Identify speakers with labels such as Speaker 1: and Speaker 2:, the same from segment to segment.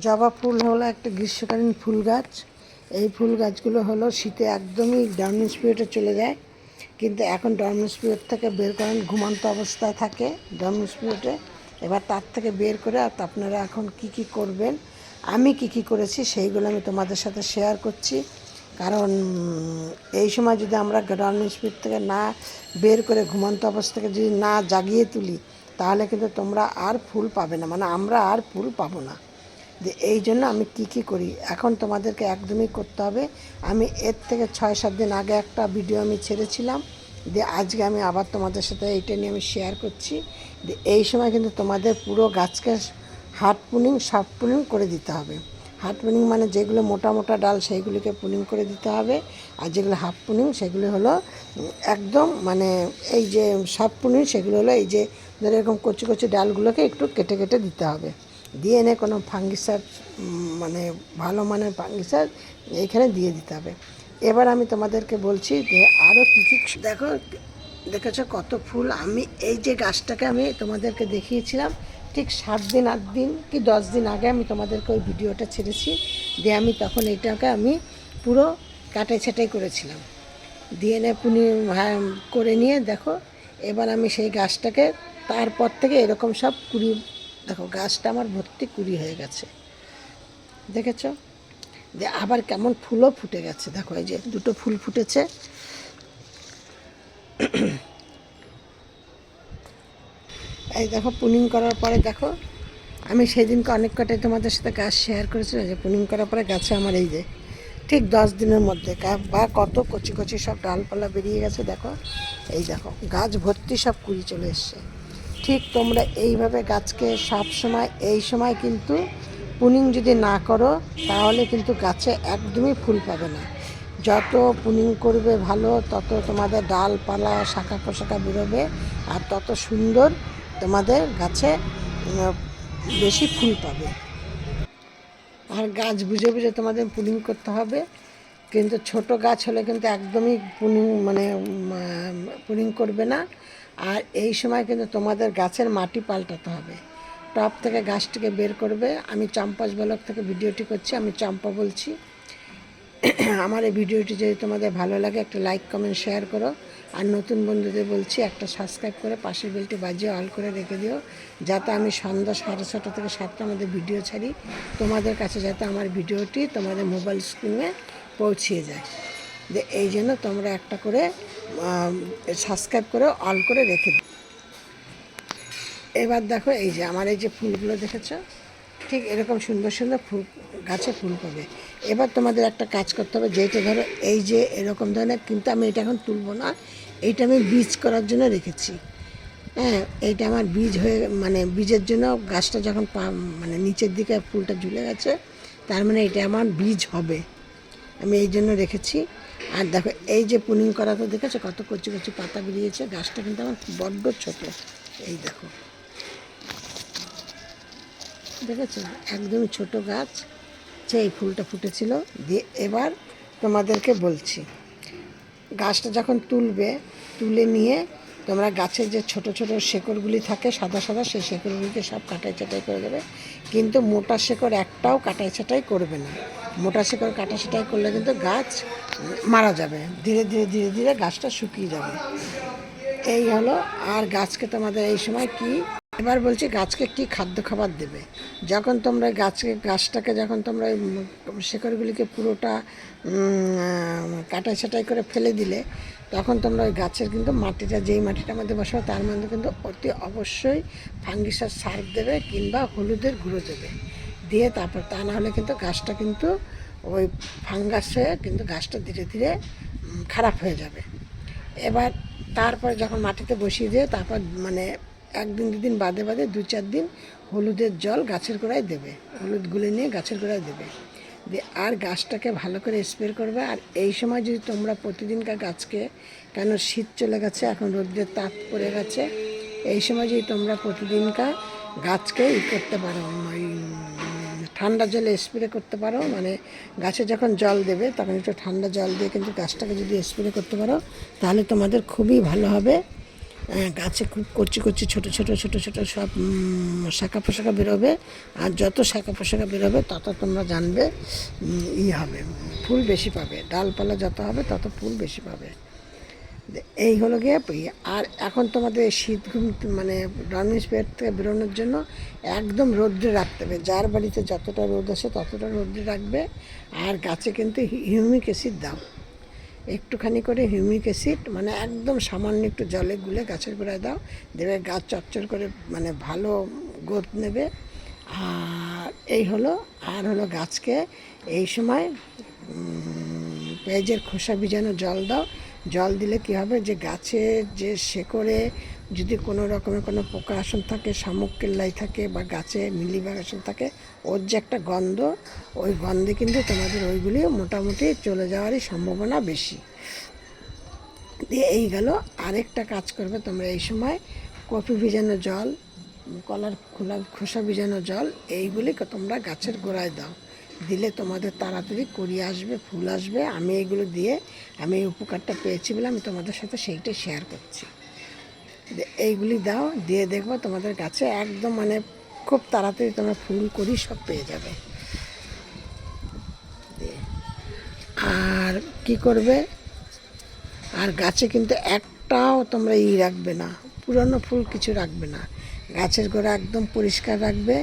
Speaker 1: জবা ফুল হলো একটা গ্রীষ্মকালীন ফুল গাছ। এই ফুল গাছগুলো হলো শীতে একদমই ডরমেন্স পিরিয়ডে চলে যায়। কিন্তু এখন ডরমেন্স পিরিয়ড থেকে বের করেন ঘুমান্ত অবস্থায় থাকে ডরমেন্স পিরিয়ডে এবার তার থেকে বের করে আর আপনারা এখন কি কি করবেন, আমি কি কি করেছি সেইগুলো আমি তোমাদের সাথে শেয়ার করছি। কারণ এই সময় যদি আমরা ডরমেন্স পিরিয়ড থেকে না বের করে ঘুমান্ত অবস্থা থেকে যদি না জাগিয়ে তুলি, তাহলে কিন্তু তোমরা আর ফুল পাবে না। মানে আমরা আর ফুল পাবো না। যে এই জন্য আমি কি কি করি? এখন তোমাদেরকে একদমই করতে হবে। আমি এর থেকে ছয়, সাত দিন আগে একটা ভিডিও আমি ছেড়েছিলাম দিয়ে আজকে আমি আবার তোমাদের সাথে এইটা নিয়ে আমি শেয়ার করছি। যে এই সময় কিন্তু তোমাদের পুরো গাছকে হার্ড পুনিং সফট পুনিং করে দিতে হবে। হার্ড পুনিং মানে যেগুলো মোটা মোটা ডাল সেইগুলিকে পুনিং করে দিতে হবে। আর যেগুলো হাফ পুনিং সেগুলো হলো একদম মানে এই যে সফট পুনিং সেগুলো হলো এই যে ধরো এরকম কচি কচি ডালগুলোকে একটু কেটে কেটে দিতে হবে। দিয়ে এনে কোনো ফাঙ্গিসাইড মানে ভালো মানের ফাঙ্গিসাইড এইখানে দিয়ে দিতে হবে। এবার আমি তোমাদেরকে বলছি যে আরও কী কী দেখো দেখেছ কত ফুল? আমি এই যে গাছটাকে আমি তোমাদেরকে দেখিয়েছিলাম ঠিক সাত দিন আট দিন কি দশ দিন আগে আমি তোমাদেরকে ওই ভিডিওটা ছেড়েছি দিয়ে আমি তখন এইটাকে আমি পুরো কাটাই ছাটাই করেছিলাম। দিয়ে এনে পুনি হ্যাঁ, করে নিয়ে দেখো এবার আমি সেই গাছটাকে তারপর থেকে এরকম সব কুড়ি দেখো, গাছটা আমার ভর্তি কুড়ি হয়ে গেছে। দেখেছ? যে আবার কেমন ফুলও ফুটে গেছে। দেখো, এই যে দুটো ফুল ফুটেছে। এই দেখো পুনিং করার পরে দেখো, আমি সেদিনকে অনেক কটাই তোমাদের সাথে গাছ শেয়ার করেছিলাম যে পুনিং করার পরে গাছে আমার এই যে, ঠিক দশ দিনের মধ্যে বা কত কচি কচি সব ডালপালা বেরিয়ে গেছে, দেখো। এই দেখো, গাছ ভর্তি সব কুড়ি চলে এসছে। ঠিক তোমরা এইভাবে গাছকে সব সময়, এই সময় কিন্তু পুনিং যদি না করো, তাহলে কিন্তু গাছে একদমই ফুল পাবে না। যত পুনিং করবে ভালো, তত তোমাদের ডালপালা শাখা পোশাখা বেরোবে, আর তত সুন্দর তোমাদের গাছে বেশি ফুল পাবে। আর গাছ বুঝে বুঝে তোমাদের পুলিং করতে হবে। কিন্তু ছোট গাছ হলে কিন্তু একদমই পুলিং মানে পুনিং করবে না। আর এই সময় কিন্তু তোমাদের গাছের মাটি পাল্টাতে হবে। টপ থেকে গাছটিকে বের করবে। আমি চম্পাস ব্লক থেকে ভিডিওটি করছি, আমি চম্পা বলছি। আমার এই ভিডিওটি যদি তোমাদের ভালো লাগে, একটা লাইক, কমেন্ট, শেয়ার করো। আর নতুন বন্ধুদের বলছি, একটা সাবস্ক্রাইব করে পাশের বেলটি বাজিয়ে অল করে রেখে দিও, যাতে আমি সন্ধ্যা সাড়ে ছটা থেকে সাতটার মধ্যে ভিডিও ছাড়ি। তোমাদের কাছে যাতে আমার ভিডিওটি তোমাদের মোবাইল স্ক্রিনে পৌঁছিয়ে যায়। যে এই জন্য তোমরা একটা করে সাবস্ক্রাইব করে অল করে রেখে দিও। এবার দেখো এই যে আমার এই যে ফুলগুলো দেখেছ? ঠিক এরকম সুন্দর সুন্দর ফুল, গাছে ফুল পাবে। এবার তোমাদের একটা কাজ করতে হবে যেটা ধরো এই যে এরকম ধরনের, কিন্তু আমি এটা এখন তুলবো না। এইটা আমি বীজ করার জন্য রেখেছি। হ্যাঁ এইটা আমার বীজ হয়ে মানে বীজের জন্য গাছটা যখন পা মানে নিচের দিকে ফুলটা ঝুলে গেছে, তার মানে এটা আমার বীজ হবে। আমি এই জন্য রেখেছি। আর দেখো, এই যে পুনিং করা তো দেখেছ, কত কচি কচি পাতা বেরিয়েছে, গাছটা কিন্তু আমার বড্ড ছোট। এই দেখো। দেখেছ? একদম ছোট গাছ। যে এই ফুলটা ফুটেছিল। দিয়ে এবার তোমাদেরকে বলছি, গাছটা যখন তুলবে, তুলে নিয়ে তোমরা গাছের যে ছোট ছোট শেকড়গুলি থাকে, সাদা সাদা, সেই শেকড়গুলিকে সব কাটাই ছাটাই করে দেবে। কিন্তু মোটা শেকড় একটাও কাটাই ছাটাই করবে না। মোটা শেকড় কাটা ছাটাই করলে কিন্তু গাছ মারা যাবে। ধীরে ধীরে ধীরে ধীরে গাছটা শুকিয়ে যাবে। এই হলো, আর গাছকে তোমাদের এই সময় কি, এবার বলছি গাছকে কি খাদ্য খাবার দেবে? যখন তোমরা গাছকে, গাছটাকে যখন তোমরা শেকড়গুলিকে পুরোটা কাটাই ছাটাই করে ফেলে দিলে তখন তোমরা ওই গাছের কিন্তু মাটিটা, যেই মাটিটার মধ্যে বসাবে তার মধ্যে কিন্তু অতি অবশ্যই ফাঙ্গিসার সার দেবে কিংবা হলুদের গুঁড়ো দেবে। দিয়ে তারপর তা না হলে কিন্তু গাছটা কিন্তু ওই ফাঙ্গাসে কিন্তু গাছটা ধীরে ধীরে খারাপ হয়ে যাবে। এবার তারপর যখন মাটিতে বসিয়ে দিয়ে তারপর মানে একদিন, দুদিন বাদে বাদে, দু চার দিন হলুদের জল গাছের গোড়ায় দেবে। হলুদ গুলে নিয়ে গাছের গোড়ায় দেবে। আর গাছটাকে ভালো করে স্প্রে করবে। আর এই সময় যদি তোমরা প্রতিদিনকার গাছকে, কেন শীত চলে গেছে, এখন রোদ্রের তাপ পড়ে গেছে, এই সময় যদি তোমরা প্রতিদিনকার গাছকে ই করতে পারো, ওই ঠান্ডা জলে স্প্রে করতে পারো মানে গাছে যখন জল দেবে, তখন একটু ঠান্ডা জল দিয়ে কিন্তু গাছটাকে যদি স্প্রে করতে পারো, তাহলে তোমাদের খুবই ভালো হবে। গাছে খুব কচি কচি ছোট ছোট ছোট ছোট সব শাখা পোশাখা বেরোবে। আর যত শাখা পোশাখা বেরোবে, তত তোমরা জানবে ই হবে, ফুল বেশি পাবে। ডালপালা যত হবে, তত ফুল বেশি পাবে। এই হলো গিয়ে আর এখন তোমাদের শীত ঘুম মানে ডরমিস পেট থেকে বেরোনোর জন্য একদম রোদ্রে রাখতে হবে। যার বাড়িতে যতটা রোদ আসে, ততটা রোদ্রে রাখবে। আর গাছে কিন্তু হিউমিক অ্যাসিড দাও। একটুখানি করে হিউমিক অ্যাসিড মানে একদম সামান্য একটু জলে গুলে গাছের গোড়ায় দাও, দেবে গাছ চচ্চর করে মানে ভালো গোদ নেবে। আর এই হলো, আর হলো গাছকে এই সময় পেঁয়াজের খোসা ভিজানো জল দাও। জল দিলে কি হবে যে গাছের যে শেকড়ে যদি কোনো রকমের কোনো পোকা আসন থাকে, শামুক কেল্লাই থাকে বা গাছে মিলিবাগ আসন থাকে, ওর যে একটা গন্ধ, ওই গন্ধে কিন্তু তোমাদের ওইগুলি মোটামুটি চলে যাওয়ারই সম্ভাবনা বেশি। দিয়ে এই গেল, আরেকটা কাজ করবে তোমরা এই সময় কফি ভিজানো জল, কলার খোলা খোসা ভিজানো জল, এইগুলি তোমরা গাছের গোড়ায় দাও। দিলে তোমাদের তাড়াতাড়ি করি আসবে, ফুল আসবে। আমি এইগুলো দিয়ে, আমি এই উপকারটা পেয়েছি বলে আমি তোমাদের সাথে সেইটাই শেয়ার করছি। এইগুলি দাও, দিয়ে দেখব তোমাদের গাছে একদম মানে খুব তাড়াতাড়ি তোমরা ফুল করি, সব পেয়ে যাবে। আর কি করবে? আর গাছে কিন্তু একটাও তোমরা ই রাখবে না, পুরনো ফুল কিছু রাখবে না। গাছের গোড়া একদম পরিষ্কার রাখবে,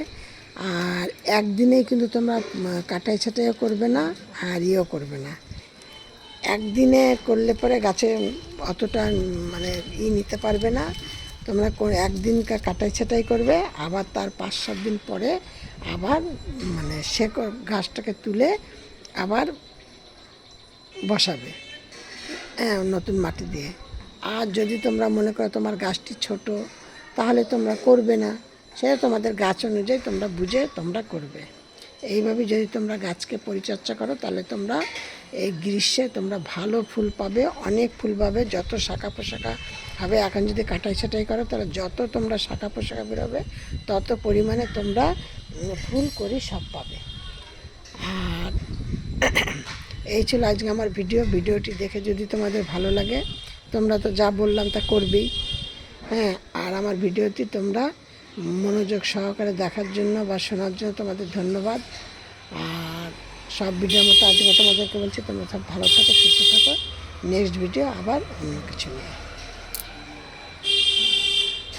Speaker 1: আর একদিনেই কিন্তু তোমরা কাটাই ছাটাইও করবে না, আর ইয়েও করবে না। একদিনে করলে পরে গাছে অতটা মানে ই নিতে পারবে না। তোমরা একদিন কাটাই ছাটাই করবে, আবার তার পাঁচ, সাত দিন পরে আবার মানে সে ঘাসটাকে তুলে আবার বসাবে হ্যাঁ নতুন মাটি দিয়ে। আর যদি তোমরা মনে করো তোমার গাছটি ছোট, তাহলে তোমরা করবে না। সেটা তোমাদের গাছ অনুযায়ী তোমরা বুঝে তোমরা করবে। এইভাবে যদি তোমরা গাছকে পরিচর্যা করো, তাহলে তোমরা এই গ্রীষ্মে তোমরা ভালো ফুল পাবে, অনেক ফুল পাবে, যত শাখা পোশাখা হবে, এখন যদি কাটাই ছাটাই করো, তাহলে যত তোমরা শাখা পোশাখা বেরোবে, তত পরিমাণে তোমরা ফুল করি সব পাবে। আর এই ছিল আজকে আমার ভিডিও। ভিডিওটি দেখে যদি তোমাদের ভালো লাগে, তোমরা তো যা বললাম তা করবেই। হ্যাঁ আর আমার ভিডিওটি তোমরা মনোযোগ সহকারে দেখার জন্য বা শোনার জন্য তোমাদের ধন্যবাদ। আর সব ভিডিওর মতো আজকে তোমাদেরকে বলছি, তোমরা সব ভালো থাকো, সুস্থ থাকো। নেক্সট ভিডিও আবার অন্য কিছু নিয়ে।